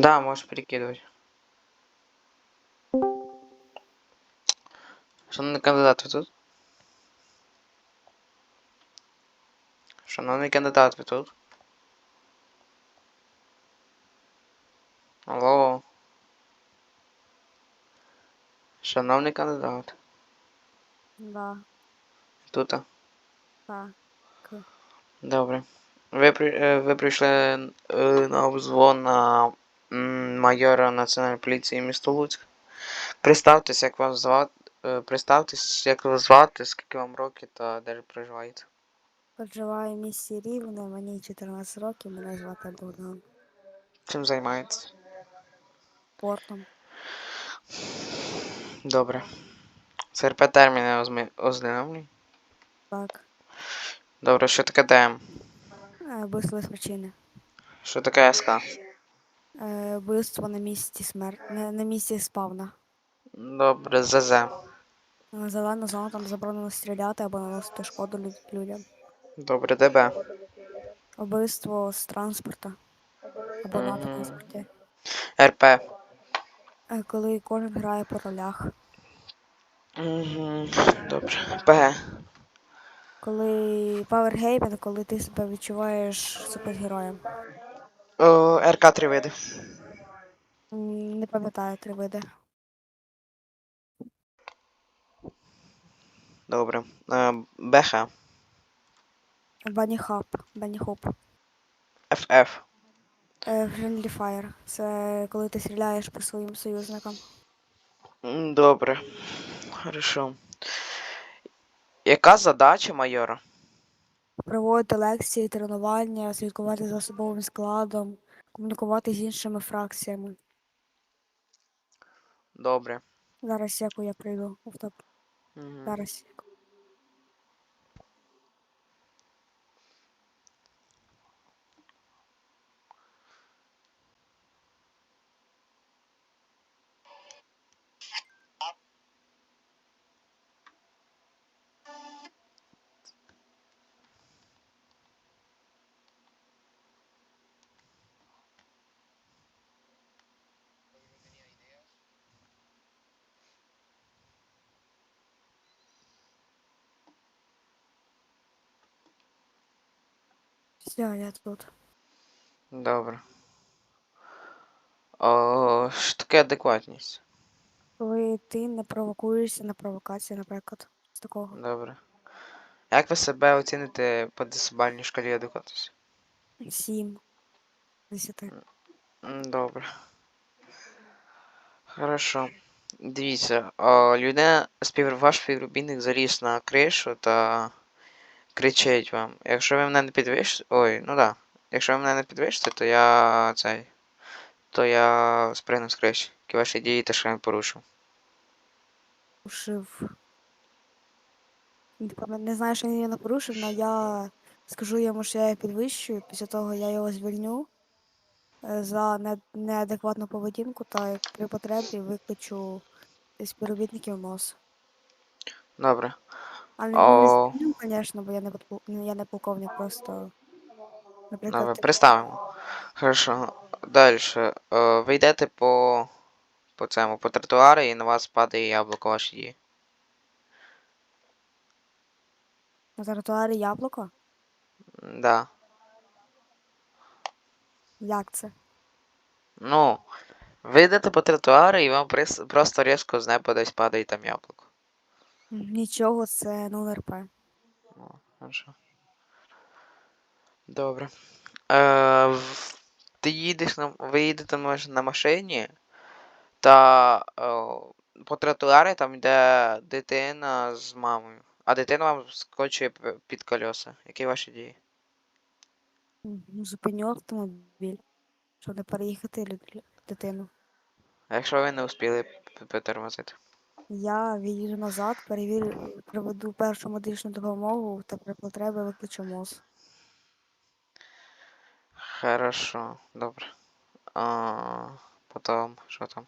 Да, можешь перекидывать. Шановний кандидат, ви тут? Шановний кандидат, ви тут? Алло. Шановний кандидат. Да, Тут? так. Добре. Ви, при- е, ви прийшли е, на обзвон на майора Національної поліції міста Луцьк. Представтесь, як вас звати. е, Представтесь, як вас звати, скільки вам років та де ви проживаєте. Проживаю в місті Рівне, мені 14 років, мене звати Богдан. Чим займаєтесь? Спортом. Добре. ЦРП терміни ознайомлені? Так. Добре, що таке ДМ? Е, без причини. Що таке СК? Е, Вбивство на місці смерті. На, на місці спавна. Добре, ЗЗ. Зелена зона там заборонено стріляти або наносити шкоду люд- людям. Добре, ДБ. Вбивство з транспорта. Або на Мгм. транспорті. РП. Е, Коли кожен грає по ролях. Угу. Добре. ПГ. Коли Power коли ти себе відчуваєш супергероєм. О, РК три види. Не пам'ятаю три види. Добре. Е, БХ. Bunny Hop. ФФ. Е, Friendly Fire. Це коли ти стріляєш по своїм союзникам. М, Добре. Хорошо. Яка задача майора? Проводити лекції, тренування, слідкувати за особовим складом, комунікувати з іншими фракціями. Добре. Зараз яку я прийду. Автоп. Зараз. Все, я тут. Добре. О, що таке адекватність? Коли ти не провокуєшся на провокації, наприклад. З такого. Добре. Як ви себе оціните по десибальній шкалі адекватності? Сім. Десяти. Добре. Хорошо. Дивіться, о, людина, спів... ваш співробітник заліз на кришу та кричить вам. Якщо ви мене не підвищите. Ой, ну да. Якщо ви мене не підвищите, то я цей. То я спригну з криші. Які ваші дії теж не порушив. порушив. Не знаю, що він не порушив, але я скажу йому, що я його підвищую. Після того я його звільню е, за неадекватну поведінку та при потребі викличу співробітників МОЗ. Добре. Але не О. звісно, бо я не, подпол- ну, я не полковник, просто, Добре, наприклад, представимо. Хорошо. Далі. Ви йдете по. по цьому, по тротуару і на вас падає яблуко ваші дії. на тротуарі яблуко. Да. Як це? Ну, ви йдете по тротуару і вам прис- просто різко з неба десь падає там яблуко. Нічого, це 0 РП. О, хорошо. Добре. Е, в- ти їдеш на. Ви їдете маш- на машині, та е, по тротуарі там йде дитина з мамою. А дитина вам скочує п- під колеса. Які ваші дії? М, Зупиню автомобіль, щоб не переїхати лю- дитину. А якщо ви не успіли п- притормозити? Я відійду назад, перевірю, проведу першу медичну допомогу та при потребі викличу МОЗ. Хорошо, добре. А, потім, що там?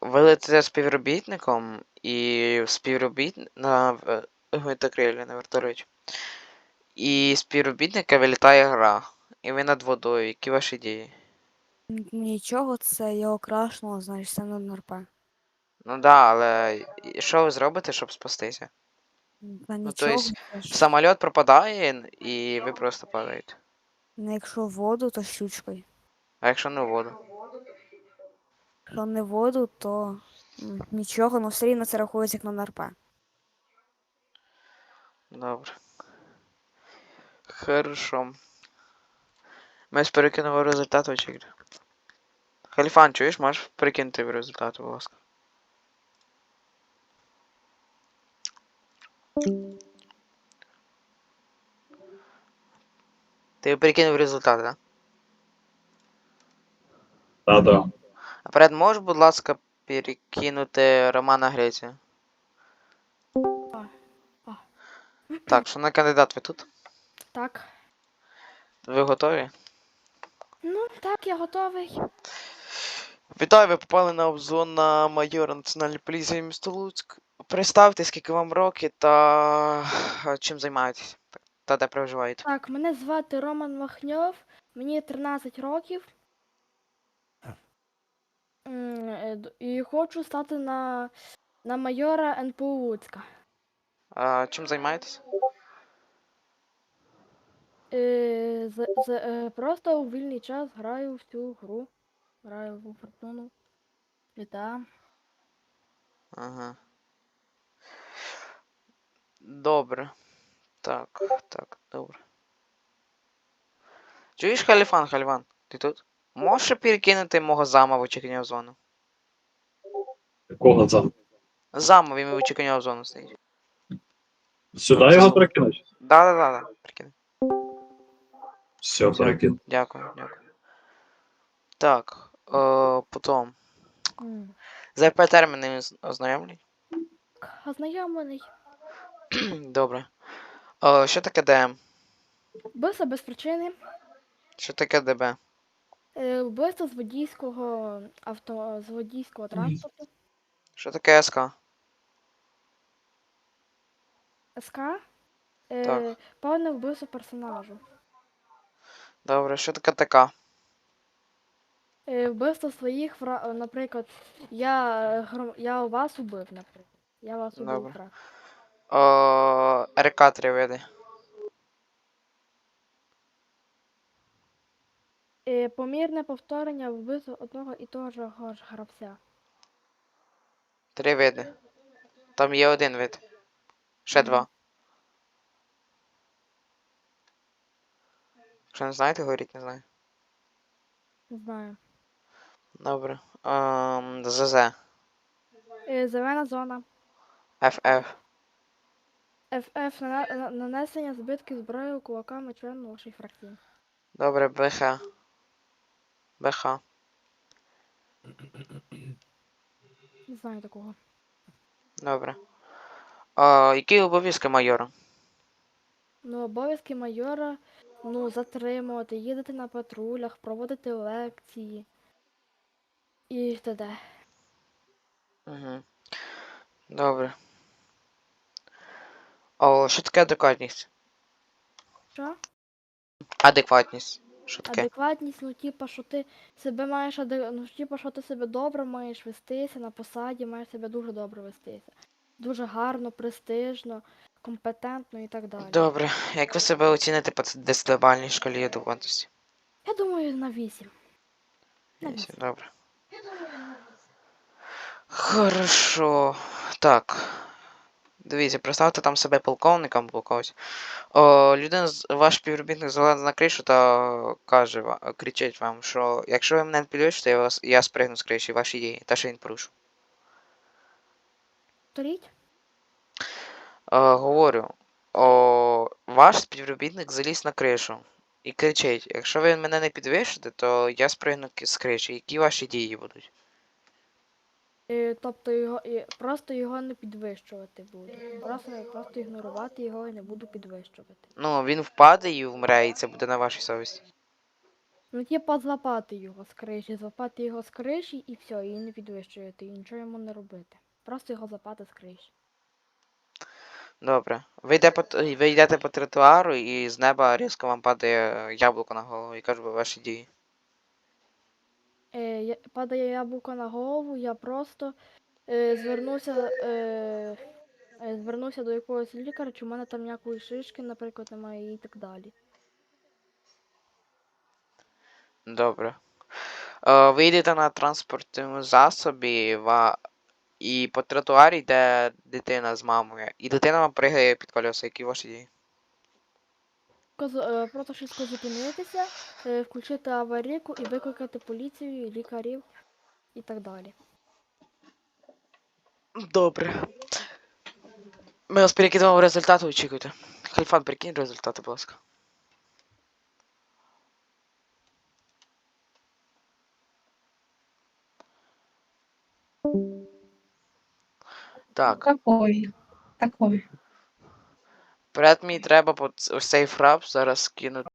Ви летите співробітником і співробітник на гвинтокрилі на вертольоті. І співробітника вилітає гра. І ви над водою. Які ваші дії? Нічого, це його крашнуло, значить це не НРП. Ну да, але і- що ви зробите, щоб спастися? Та Ну, то нічого, есть це ж- Самоліт пропадає, і ви просто падаєте. ну, якщо воду, то щучкою. А якщо не в воду? Якщо не воду, то м, нічого, ну все рівно це рахується як на НРП. Добре. Хорошо. Ми ж перекинули результат очі. Халіфан, чуєш, можеш перекинути результат, будь ласка. Ти перекинув результат, так? Да? Наперед можеш, будь ласка, перекинути Романа Грецію? Так, що на кандидат ви тут? Так. Ви готові? Ну, так, я готовий. Вітаю, ви попали на обзон на майора Національної поліції міста Луцьк. Представте, скільки вам років та чим займаєтесь? Та- де проживаєте? Так, мене звати Роман Махньов, мені 13 років. М, е, І хочу стати на, на майора НПУ Луцька. А, чим займаєтесь? Е, з, з, е, просто у вільний час граю в цю гру. Граю в фортуну. Вітаю. Ага. Добре. Так, так, добре. Чуєш, Халіфан, Халіфан, ти тут? Можеш перекинути мого зама в очікування зону? Якого за? Зама, він в очікування зону стоїть. Сюди його перекинуть? Да-да-да, прикинь. Все, перекину. Дякую, дякую. Так, е, потім. РП терміни ознайомлені? Ознайомлений. Добре. Е, що таке ДМ? Вбивство без причини. Що таке ДБ? Е, Вбивство з водійського авто з водійського транспорту. Що таке СК? СК. Е, Так. Повне вбивство персонажу. Добре, що таке ТК? Е, Вбивство своїх вра... е, наприклад, я, е, гром... я вас убив, наприклад. Я вас убив Добре. враг. РК три види. Е, Помірне повторення вбивства одного і того ж гравця. Три види. Там є один вид. Ще два. Якщо не знаєте, говоріть, не знаю. Не знаю. Добре. Ем, ЗЗ. Е, Зелена зона. FF. ФФ на- нанесення збитків зброєю кулаками члену вашої фракції. Добре, БХ. БХ. Не знаю такого. Добре. А, які обов'язки майора? Ну, обов'язки майора, ну, затримувати, їздити на патрулях, проводити лекції і т.д. Угу. Добре. О, що таке адекватність? Що? Адекватність. Що таке? Адекватність, ну типа, що ти себе маєш аде... ну, типа, що ти себе добре маєш вестися на посаді, маєш себе дуже добре вестися. Дуже гарно, престижно, компетентно і так далі. Добре. Як ви себе оціните по десятибальній шкалі адекватності? Я думаю, на 8. На Вісім, 8. Добре. Хорошо. Так. Дивіться, представте там себе полковником або когось. О, людина, ваш співробітник залазить на кришу та каже, кричить вам, що якщо ви мене не підвищите, я, вас, я спригну з криші ваші дії, та що він порушив. Торіть? Е, говорю, о, ваш співробітник заліз на кришу і кричить, якщо ви мене не підвищите, то я спригну з криші. Які ваші дії будуть? Е, тобто його і просто його не підвищувати буду. Просто, просто ігнорувати його і не буду підвищувати. Ну, він впаде і вмре, і це буде на вашій совісті. Ну, типа, злапати його з криші, злапати його з криші і все, і не підвищувати, і нічого йому не робити. Просто його злапати з криші. Добре. Ви, йде по, ви йдете по тротуару і з неба різко вам падає яблуко на голову і кажу ваші дії. Е, падає яблуко на голову, я просто е, звернуся, е, е, звернуся до якогось лікаря, чи в мене там ніякої шишки, наприклад, немає і так далі. Добре. Е, ви йдете на транспортному засобі ва... і по тротуарі йде дитина з мамою. І дитина вам пригає під колеса, які ваші дії? Е, Просто швидко зупинитися, е, включити аварійку і викликати поліцію, лікарів і так далі. Добре. Ми вас перекидаємо результати, очікуйте. Хальфан, прикинь результати, будь ласка. Так, Какой? Какой? Вперед мені треба по ось цей фраб зараз скинути.